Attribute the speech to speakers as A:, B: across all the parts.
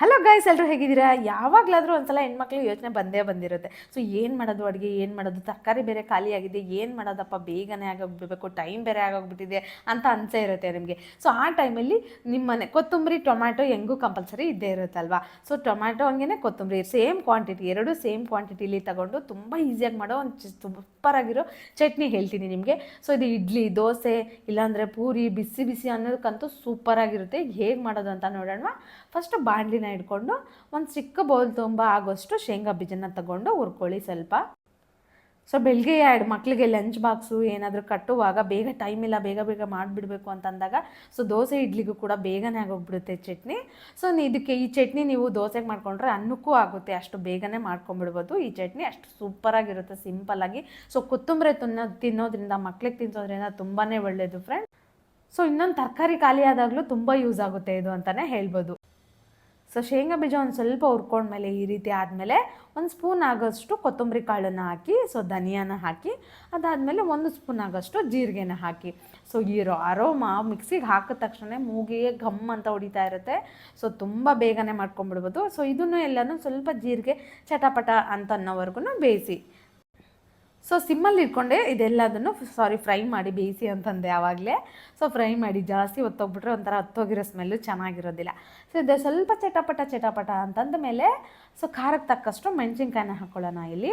A: Hello guys ಎಲ್ಲರೂ ಹೇಗಿದ್ದೀರಾ? ಯಾವಾಗಲಾದರೂ ಒಂದ್ಸಲ ಹೆಣ್ಮಕ್ಳು ಯೋಚನೆ ಬಂದೇ ಬಂದಿರುತ್ತೆ. ಸೊ ಏನು ಮಾಡೋದು ಅಡುಗೆ, ಏನು ಮಾಡೋದು? ತರಕಾರಿ ಬೇರೆ ಖಾಲಿಯಾಗಿದೆ ಏನು ಮಾಡೋದಪ್ಪ? ಬೇಗನೆ ಆಗೋಗ್ಬಿಡ್ಬೇಕು ಟೈಮ್ ಬೇರೆ ಆಗೋಗ್ಬಿಟ್ಟಿದೆ ಅಂತ ಅನ್ಸೇ ಇರುತ್ತೆ ನಿಮಗೆ. ಸೊ ಆ ಟೈಮಲ್ಲಿ ನಿಮ್ಮನೆ ಕೊತ್ತಂಬರಿ, ಟೊಮ್ಯಾಟೊ ಹೆಂಗೂ ಕಂಪಲ್ಸರಿ ಇದ್ದೇ ಇರುತ್ತಲ್ವಾ? ಸೊ ಟೊಮ್ಯಾಟೊ ಹಂಗೆ ಕೊತ್ತಂಬರಿ ಸೇಮ್ ಕ್ವಾಂಟಿಟಿ ಎರಡು ಸೇಮ್ ಕ್ವಾಂಟಿಟಿಲಿ ತಗೊಂಡು ತುಂಬ ಈಸಿಯಾಗಿ ಮಾಡೋ ಒಂದು ಸೂಪರ್ ಆಗಿರೋ ಚಟ್ನಿ ಹೇಳ್ತೀನಿ ನಿಮಗೆ. ಸೊ ಇದು ಇಡ್ಲಿ, ದೋಸೆ, ಇಲ್ಲಾಂದರೆ ಪೂರಿ, ಬಿಸಿ ಬಿಸಿ ಅನ್ನೋದಕ್ಕಂತೂ ಸೂಪರ್ ಆಗಿರುತ್ತೆ ಹೇಗೆ ಮಾಡೋದು ಅಂತ ನೋಡೋಣ. ಫಸ್ಟು ಬಾಣಲಿನ ಇಟ್ಕೊಂಡು ಒಂದು ಚಿಕ್ಕ ಬೌಲ್ ತುಂಬ ಆಗೋಷ್ಟು ಶೇಂಗಾ ಬೀಜನ ತಗೊಂಡು ಹುರ್ಕೊಳ್ಳಿ ಸ್ವಲ್ಪ. ಸೊ ಬೆಳಗ್ಗೆ ಎರಡು ಮಕ್ಕಳಿಗೆ ಲಂಚ್ ಬಾಕ್ಸು ಏನಾದರೂ ಕಟ್ಟುವಾಗ ಬೇಗ ಟೈಮ್ ಇಲ್ಲ, ಬೇಗ ಬೇಗ ಮಾಡಿಬಿಡಬೇಕು ಅಂತಂದಾಗ ಸೊ ದೋಸೆ ಇಡ್ಲಿಗೂ ಕೂಡ ಬೇಗನೆ ಆಗೋಗ್ಬಿಡುತ್ತೆ ಚಟ್ನಿ. ಸೊ ಇದಕ್ಕೆ ಈ ಚಟ್ನಿ ನೀವು ದೋಸೆಗೆ ಮಾಡ್ಕೊಂಡ್ರೆ ಅನ್ನಕ್ಕೂ ಆಗುತ್ತೆ, ಅಷ್ಟು ಬೇಗನೆ ಮಾಡ್ಕೊಂಬಿಡ್ಬೋದು ಈ ಚಟ್ನಿ ಅಷ್ಟು ಸೂಪರಾಗಿರುತ್ತೆ ಸಿಂಪಲ್ಲಾಗಿ ಸೊ ಕೊತ್ತಂಬರಿ ತಿನ್ನೋ, ತಿನ್ನೋದ್ರಿಂದ, ಮಕ್ಳಿಗೆ ತಿನ್ನೋದ್ರಿಂದ ತುಂಬಾ ಒಳ್ಳೆಯದು ಫ್ರೆಂಡ್ ಸೊ ಇನ್ನೊಂದು ತರಕಾರಿ ಖಾಲಿ ಆದಾಗಲೂ ತುಂಬ ಯೂಸ್ ಆಗುತ್ತೆ ಇದು ಅಂತಲೇ ಹೇಳ್ಬೋದು. ಸೊ ಶೇಂಗಾ ಬೀಜ ಒಂದು ಸ್ವಲ್ಪ ಹುರ್ಕೊಂಡ್ಮೇಲೆ ಈ ರೀತಿ ಆದಮೇಲೆ ಒಂದು ಸ್ಪೂನ್ ಆಗೋಷ್ಟು ಕೊತ್ತಂಬರಿ ಕಾಳನ್ನು ಹಾಕಿ, ಸೊ ಧನಿಯಾನ ಹಾಕಿ, ಅದಾದಮೇಲೆ ಒಂದು ಸ್ಪೂನ್ ಆಗೋಷ್ಟು ಜೀರಿಗೆನ ಹಾಕಿ. ಸೊ ಈ ಮಾ ಮಿಕ್ಸಿಗೆ ಹಾಕಿದ ತಕ್ಷಣ ಮೂಗಿಗೆ ಘಮ್ ಅಂತ ಹೊಡಿತಾ ಇರುತ್ತೆ. ಸೊ ತುಂಬ ಬೇಗನೆ ಮಾಡ್ಕೊಂಬಿಡ್ಬೋದು ಸೊ ಇದನ್ನು ಎಲ್ಲನೂ ಸ್ವಲ್ಪ ಜೀರಿಗೆ ಚಟಪಟ ಅಂತ ಅನ್ನೋವರೆಗೂ ಬೇಯಿಸಿ. ಸೊ ಸಿಮ್ಮಲ್ಲಿ ಇಟ್ಕೊಂಡೆ ಇದೆಲ್ಲದನ್ನು ಸಾರಿ ಫ್ರೈ ಮಾಡಿ ಬೇಯಿಸಿ ಅಂತಂದೆ ಆವಾಗಲೇ ಸೊ ಫ್ರೈ ಮಾಡಿ ಜಾಸ್ತಿ ಹೊತ್ತೋಗ್ಬಿಟ್ರೆ ಒಂಥರ ಹತ್ತೋಗಿರೋ ಸ್ಮೆಲ್ಲು ಚೆನ್ನಾಗಿರೋದಿಲ್ಲ ಸೊ ಇದು ಸ್ವಲ್ಪ ಚಟಪಟ ಚಟಪಟ ಅಂತಂದ ಮೇಲೆ ಸೊ ಖಾರಕ್ಕೆ ತಕ್ಕಷ್ಟು ಮೆಣಸಿನ್ಕಾಯಿನ ಹಾಕ್ಕೊಳ್ಳೋಣ ಇಲ್ಲಿ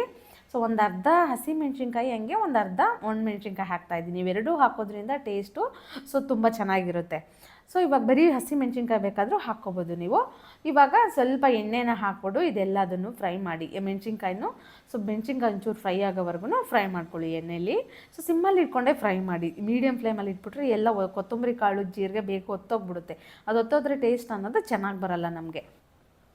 A: ಸೊ ಒಂದು ಅರ್ಧ ಹಸಿ ಮೆಣಸಿನ್ಕಾಯಿ ಹಂಗೆ, ಒಂದು ಅರ್ಧ ಒಣಮೆಣ್ಸಿನ್ಕಾಯಿ ಹಾಕ್ತಾಯಿದ್ದೀನಿ ಇವೆರಡೂ ಹಾಕೋದ್ರಿಂದ ಟೇಸ್ಟು ಸೊ ತುಂಬ ಚೆನ್ನಾಗಿರುತ್ತೆ. ಸೊ ಇವಾಗ ಬರೀ ಹಸಿ ಮೆಣಸಿನ್ಕಾಯಿ ಬೇಕಾದರೂ ಹಾಕ್ಕೋಬೋದು ನೀವು. ಇವಾಗ ಸ್ವಲ್ಪ ಎಣ್ಣೆನ ಹಾಕ್ಬಿಟ್ಟು ಇದೆಲ್ಲದನ್ನು ಫ್ರೈ ಮಾಡಿ ಮೆಣಸಿನ್ಕಾಯಿನೂ. ಸೊ ಮೆಣಸಿನ್ಕಾಯಿ ಒಂಚೂರು ಫ್ರೈ ಆಗೋವರೆಗೂ ಫ್ರೈ ಮಾಡ್ಕೊಳ್ಳಿ ಎಣ್ಣೆಯಲ್ಲಿ ಸೊ ಸಿಮ್ಮಲ್ಲಿ ಇಟ್ಕೊಂಡೆ ಫ್ರೈ ಮಾಡಿ. ಮೀಡಿಯಮ್ ಫ್ಲೇಮಲ್ಲಿ ಇಟ್ಬಿಟ್ರೆ ಎಲ್ಲ ಕೊತ್ತಂಬರಿ ಕಾಳು, ಜೀರಿಗೆ ಬೇಕು ಹೊತ್ತೋಗ್ಬಿಡುತ್ತೆ ಅದು ಹೊತ್ತೋದ್ರೆ ಟೇಸ್ಟ್ ಅನ್ನೋದು ಚೆನ್ನಾಗಿ ಬರಲ್ಲ ನಮಗೆ.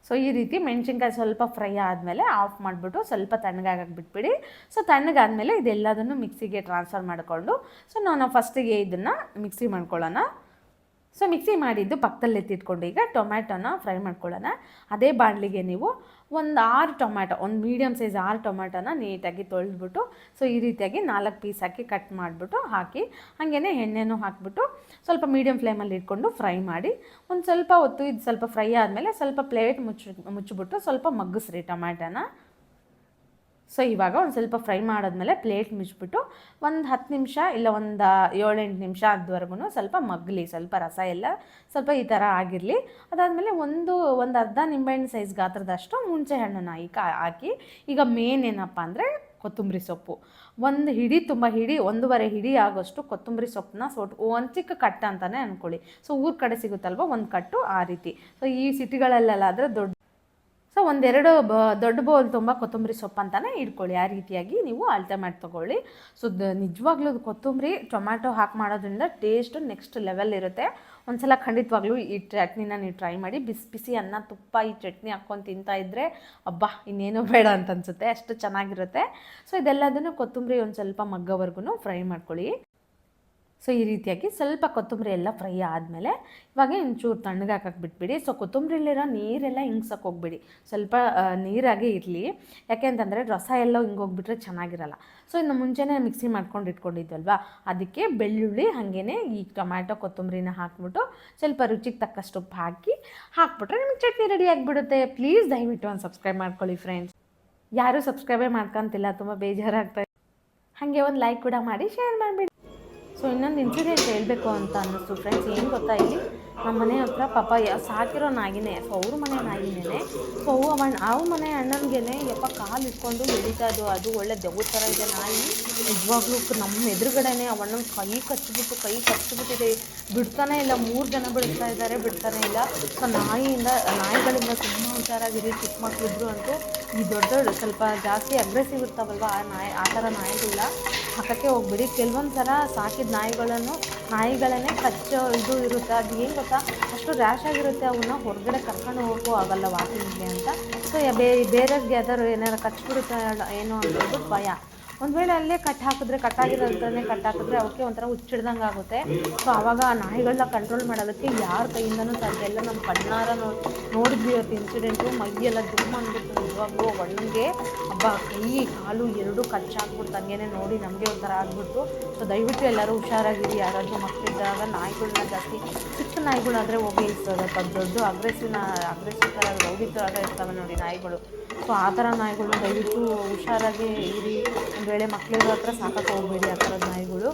A: ಸೊ ಈ ರೀತಿ ಮೆಣಸಿನ್ಕಾಯಿ ಸ್ವಲ್ಪ ಫ್ರೈ ಆದಮೇಲೆ ಆಫ್ ಮಾಡಿಬಿಟ್ಟು ಸ್ವಲ್ಪ ತಣ್ಣಗಾಗಕ್ಕೆ ಬಿಟ್ಬಿಡಿ ಸೊ ತಣ್ಣಗಾದಮೇಲೆ ಇದೆಲ್ಲದನ್ನು ಮಿಕ್ಸಿಗೆ ಟ್ರಾನ್ಸ್ಫರ್ ಮಾಡಿಕೊಂಡು. ಸೊ ನಾನು ಫಸ್ಟಿಗೆ ಇದನ್ನು ಮಿಕ್ಸಿ ಮಾಡ್ಕೊಳ್ಳೋಣ. ಸೊ ಮಿಕ್ಸಿ ಮಾಡಿದ್ದು ಪಕ್ಕದಲ್ಲಿ ಎತ್ತಿಟ್ಕೊಂಡು ಈಗ ಟೊಮ್ಯಾಟೋನ ಫ್ರೈ ಮಾಡ್ಕೊಳ್ಳೋಣ. ಅದೇ ಬಾಣಲಿಗೆ ನೀವು ಒಂದು ಆರು ಟೊಮ್ಯಾಟೊ, ಒಂದು ಮೀಡಿಯಮ್ ಸೈಜ್ ಆರು ಟೊಮ್ಯಾಟೋನ ನೀಟಾಗಿ ತೊಳೆದ್ಬಿಟ್ಟು ಸೊ ಈ ರೀತಿಯಾಗಿ ನಾಲ್ಕು ಪೀಸ್ ಹಾಕಿ ಕಟ್ ಮಾಡಿಬಿಟ್ಟು ಹಾಕಿ ಹಾಗೇ ಎಣ್ಣೆನೂ ಹಾಕಿಬಿಟ್ಟು ಸ್ವಲ್ಪ ಮೀಡಿಯಮ್ ಫ್ಲೇಮಲ್ಲಿ ಇಟ್ಕೊಂಡು ಫ್ರೈ ಮಾಡಿ, ಒಂದು ಸ್ವಲ್ಪ ಹೊತ್ತು ಇದು ಸ್ವಲ್ಪ ಫ್ರೈ ಆದಮೇಲೆ ಸ್ವಲ್ಪ ಪ್ಲೇಟ್ ಮುಚ್ಚಿ, ಮುಚ್ಚಿಬಿಟ್ಟು ಸ್ವಲ್ಪ ಮಗ್ಗಿಸ್ರಿ ಟೊಮ್ಯಾಟೊನ. ಸೊ ಇವಾಗ ಒಂದು ಸ್ವಲ್ಪ ಫ್ರೈ ಮಾಡಿದ್ಮೇಲೆ ಪ್ಲೇಟ್ ಮುಚ್ಚಿಬಿಟ್ಟು ಒಂದು ಹತ್ತು ನಿಮಿಷ ಇಲ್ಲ ಒಂದು ಏಳೆಂಟು ನಿಮಿಷ ಆದವರೆಗೂ ಸ್ವಲ್ಪ ಮಗ್ಲಿ, ಸ್ವಲ್ಪ ರಸ ಎಲ್ಲ ಸ್ವಲ್ಪ ಈ ಥರ ಆಗಿರಲಿ. ಅದಾದಮೇಲೆ ಒಂದು ಒಂದು ಅರ್ಧ ನಿಂಬೆಹಣ್ಣು ಸೈಜ್ ಗಾತ್ರದಷ್ಟು ಮುಂಚೆ ಹಣ್ಣನ್ನು ಕಾ, ಹಾಕಿ. ಈಗ ಮೇನ್ ಏನಪ್ಪ ಅಂದರೆ ಕೊತ್ತಂಬರಿ ಸೊಪ್ಪು. ಒಂದು ಹಿಡಿ, ತುಂಬ ಹಿಡಿ, ಒಂದೂವರೆ ಹಿಡಿ ಆಗೋಷ್ಟು ಕೊತ್ತಂಬರಿ ಸೊಪ್ಪನ್ನ ಸೊಟ್ ಒಂದು ಚಿಕ್ಕ ಕಟ್ಟ ಅಂತಲೇ ಅಂದ್ಕೊಳ್ಳಿ ಸೊ ಊರ ಕಡೆ ಸಿಗುತ್ತಲ್ವ ಒಂದು ಕಟ್ಟು ಆ ರೀತಿ. ಸೊ ಈ ಸಿಟಿಗಳಲ್ಲೆಲ್ಲ ಆದರೆ ದೊಡ್ಡ ಸೊ ಒಂದೆರಡು ಬ, ದೊಡ್ಡ ಬೌಲ್ ತುಂಬ ಕೊತ್ತಂಬರಿ ಸೊಪ್ಪು ಅಂತಲೇ ಇಟ್ಕೊಳ್ಳಿ. ಆ ರೀತಿಯಾಗಿ ನೀವು ಅಳತೆ ಮಾಡಿ ತೊಗೊಳ್ಳಿ ಸೊ ದ, ನಿಜವಾಗ್ಲೂ ಕೊತ್ತಂಬರಿ ಟೊಮ್ಯಾಟೊ ಹಾಕಿ ಮಾಡೋದ್ರಿಂದ ಟೇಸ್ಟು ನೆಕ್ಸ್ಟ್ ಲೆವೆಲ್ ಇರುತ್ತೆ. ಒಂದ್ಸಲ ಖಂಡಿತವಾಗ್ಲೂ ಈ ಚಟ್ನಿನ ನೀವು ಟ್ರೈ ಮಾಡಿ ಬಿಸಿ ಬಿಸಿ ಅನ್ನ, ತುಪ್ಪ ಈ ಚಟ್ನಿ ಹಾಕ್ಕೊಂಡು ತಿಂತಾ ಇದ್ದರೆ ಅಬ್ಬಾ, ಇನ್ನೇನು ಬೇಡ ಅಂತ ಅನಿಸುತ್ತೆ. ಅಷ್ಟು ಚೆನ್ನಾಗಿರುತ್ತೆ. ಸೊ ಇದೆಲ್ಲದನ್ನು ಕೊತ್ತಂಬರಿ ಒಂದು ಸ್ವಲ್ಪ ಮಗ್ಗವರೆಗೂ ಫ್ರೈ ಮಾಡ್ಕೊಳ್ಳಿ. ಸೊ ಈ ರೀತಿಯಾಗಿ ಸ್ವಲ್ಪ ಕೊತ್ತಂಬರಿ ಎಲ್ಲ ಫ್ರೈ ಆದಮೇಲೆ ಇವಾಗ ಒಂಚೂರು ತಣ್ಣಗೆ ಹಾಕಕ್ಕೆ ಬಿಟ್ಬಿಡಿ. ಸೊ ಕೊತ್ತಂಬರಿಲಿರೋ ನೀರೆಲ್ಲ ಹಿಂಗ್ಸಕ್ಕೆ ಹೋಗ್ಬಿಡಿ. ಸ್ವಲ್ಪ ನೀರಾಗೆ ಇರಲಿ. ಯಾಕೆ ಅಂತಂದರೆ ರಸ ಎಲ್ಲ ಹಿಂಗೆ ಹೋಗ್ಬಿಟ್ರೆ ಚೆನ್ನಾಗಿರಲ್ಲ. ಸೊ ಇನ್ನು ಮುಂಚೆನೇ ಮಿಕ್ಸಿ ಮಾಡ್ಕೊಂಡು ಇಟ್ಕೊಂಡಿದ್ದಲ್ವ ಅದಕ್ಕೆ ಬೆಳ್ಳುಳ್ಳಿ ಹಾಗೇ ಈ ಟೊಮ್ಯಾಟೊ, ಕೊತ್ತಂಬರಿನ ಹಾಕ್ಬಿಟ್ಟು ಸ್ವಲ್ಪ ರುಚಿಗೆ ತಕ್ಕಷ್ಟು ಉಪ್ಪು ಹಾಕಿ ಹಾಕ್ಬಿಟ್ರೆ ನಿಮಗೆ ಚಟ್ನಿ ರೆಡಿ ಆಗಿಬಿಡುತ್ತೆ. ಪ್ಲೀಸ್ ದಯವಿಟ್ಟು ಒಂದು ಸಬ್ಸ್ಕ್ರೈಬ್ ಮಾಡ್ಕೊಳ್ಳಿ ಫ್ರೆಂಡ್ಸ್. ಯಾರೂ ಸಬ್ಸ್ಕ್ರೈಬೇ ಮಾಡ್ಕೊಂತಿಲ್ಲ, ತುಂಬ ಬೇಜಾರಾಗ್ತಾ ಹಾಗೆ ಒಂದು ಲೈಕ್ ಕೂಡ ಮಾಡಿ, ಶೇರ್ ಮಾಡಿಬಿಡಿ. ಸೊ ಇನ್ನೊಂದು ಇನ್ಸಿಡೆಂಟ್ ಹೇಳಬೇಕು ಅಂತ ಅನ್ನಿಸ್ತು ಫ್ರೆಂಡ್ಸ್ ಏನು ಗೊತ್ತಾ ಇಲ್ಲಿ? ನಮ್ಮ ಮನೆ ಹತ್ರ ಪಾಪ ಸಾಕಿರೋ ನಾಯಿನೇ ಸೊ ಅವ್ರ ಮನೆ ನಾಗಿನೇ ಸೊ ಅವು ಅವ ಅವ್ರ ಮನೆ ಅಣ್ಣನಿಗೆ ಯಪ್ಪ ಕಾಲು ಇಟ್ಕೊಂಡು ಎಳಿತಾ ಅದು ಅದು ಒಳ್ಳೆ ದೆವ್ವ ಥರ ಇದೆ ನಾಯಿ. ನಿಜವಾಗ್ಲೂ ನಮ್ಮ ಎದುರುಗಡೆನೆ ಅವಣ್ಣನ ಕೈ ಕಚ್ಚಿಬಿಟ್ಟು ಕೈ ಕಚ್ಚಿಬಿಟ್ಟಿದೆ ಬಿಡ್ತಾನೆ ಇಲ್ಲ, ಮೂರು ಜನ ಬಿಡ್ತಾ ಇದ್ದಾರೆ, ಬಿಡ್ತಾನೆ ಇಲ್ಲ. ಸೊ, ನಾಯಿಯಿಂದ ನಾಯಿಗಳಿಂದ ತುಂಬ ಹುಷಾರಾಗಿರಿ, ಚಿಕ್ಕ ಮಕ್ಳಿದ್ರು ಅಂತೂ ಈ ದೊಡ್ಡ ದೊಡ್ಡ ಸ್ವಲ್ಪ ಜಾಸ್ತಿ ಅಗ್ರೆಸಿವ್ ಇರ್ತಾವಲ್ವ ಆ ನಾಯಿ ಆ ಥರ ನಾಯಿಗಳ ಹಾಕಕ್ಕೆ ಹೋಗ್ಬಿಡಿ. ಕೆಲವೊಂದು ಥರ ಸಾಕಿದ ನಾಯಿಗಳನ್ನು ನಾಯಿಗಳನ್ನೇ ಕಚ್ಚೋ ಇದು ಇರುತ್ತೆ, ಅದು ಏನು ಗೊತ್ತಾ? ಅಷ್ಟು ರ್ಯಾಶ್ ಆಗಿರುತ್ತೆ ಅವನ್ನ ಹೊರಗಡೆ ಕರ್ಕೊಂಡು ಹೋಗೋ ಆಗಲ್ಲ ವಾಕಿಂಗ್ಗೆ ಅಂತ. ಸೊ ಬೇರೆ ಬೇರೆಯವ್ರಿಗೆ ಯಾವ್ದಾದ್ರು ಏನಾರು ಕಚ್ಬಿಡುತ್ತೆ, ಏನೋ ಅನ್ನೋದು ಭಯ. ಒಂದು ವೇಳೆ ಅಲ್ಲೇ ಕಟ್ ಹಾಕಿದ್ರೆ ಕಟ್ಟಾಗಿರೋದ್ರನ್ನೇ ಕಟ್ ಹಾಕಿದ್ರೆ ಅವಕ್ಕೆ ಒಂಥರ ಹುಚ್ಚಿಡ್ದಂಗೆ ಆಗುತ್ತೆ. ಸೊ ಆವಾಗ ಆ ನಾಯಿಗಳನ್ನ ಕಂಟ್ರೋಲ್ ಮಾಡೋದಕ್ಕೆ ಯಾರ ಕೈಯಿಂದನೂ ಸಾಧ್ಯ ಎಲ್ಲ ನಮ್ಮ ಕಣ್ಣಾರ ನೋಡಿ ನೋಡಿದ್ವಿ ಇವತ್ತು ಇನ್ಸಿಡೆಂಟು ಮೈಯೆಲ್ಲ ದುಮ್ಮ ಅಂದ್ಬಿಟ್ಟು ನಿಜವಾಗ್ಲೂ. ಅಣ್ಣನಿಗೆ ಹಬ್ಬ ಕೈ, ಕಾಲು ಎರಡೂ ಕಚ್ಚಾಗ್ಬಿಡ್ತು ಹಂಗೇನೆ ನೋಡಿ ನಮಗೆ ಒಂಥರ ಆಗ್ಬಿಟ್ಟು ಸೊ ದಯವಿಟ್ಟು ಎಲ್ಲರೂ ಹುಷಾರಾಗಿರಿ. ಯಾರಾದರೂ ಮಕ್ಕಳಿದ್ದಾಗ ನಾಯಿಗಳನ್ನ ಜಾಸ್ತಿ, ಚಿಕ್ಕ ನಾಯಿಗಳಾದರೆ ಹೋಗಿ ಇರ್ತದೆ ದೊಡ್ಡ ಅಗ್ರೆಸಿವ್ ಅಗ್ರೆಸಿವ್ ಥರ ರೌಡಿ ಇರ್ತವೆ ನೋಡಿ ನಾಯಿಗಳು. ಸೊ ಆ ಥರ ನಾಯಿಗಳು ದಯವಿಟ್ಟು ಹುಷಾರಾಗಿ ಇರಿ. ಒಂದು ವೇಳೆ ಮಕ್ಕಳಿರೋ ಹತ್ರ ಸಾಕಕ್ಕೆ ಹೋಗ್ಬೇಡಿ ಆ ಥರದ ನಾಯಿಗಳು.